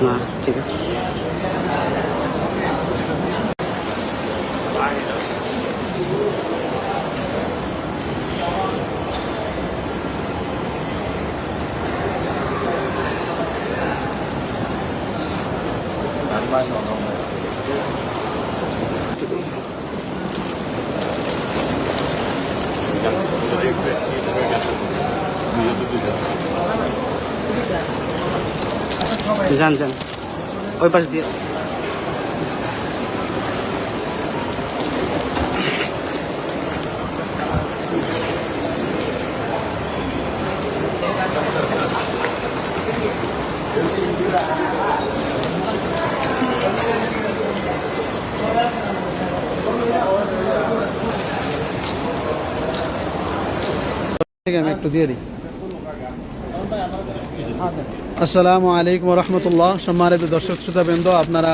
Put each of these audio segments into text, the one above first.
啊，这个。是。来着。慢慢弄弄。这个。这个，这个，这，这。যান যান। ওই পাশে দিয়ে। আমি একটু দিয়ে দিই। আসসালামু আলাইকুম রহমতুল্লাহ। সম্মানিত দর্শক শ্রোতাবৃন্দ, আপনারা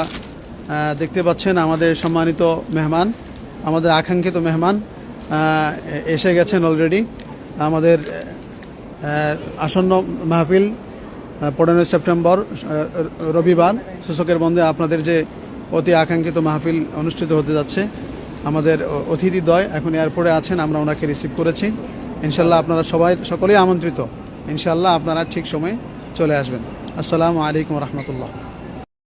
দেখতে পাচ্ছেন আমাদের সম্মানিত মেহমান, আমাদের আকাঙ্ক্ষিত মেহমান এসে গেছেন অলরেডি আমাদের আসন্ন মাহফিল পনেরোই সেপ্টেম্বর রবিবার। সূচকের বন্ধে আপনাদের যে অতি আকাঙ্ক্ষিত মাহফিল অনুষ্ঠিত হতে যাচ্ছে, আমাদের অতিথিদ্বয় এখন এয়ারপোর্টে আছেন, আমরা ওনাকে রিসিভ করেছি। ইনশাল্লাহ আপনারা সবাই, সকলেই আমন্ত্রিত। ইনশাল্লাহ আপনারা ঠিক সময়ে চলে আসবেন। আসসালামু আলাইকুম রহমতুল্লাহ।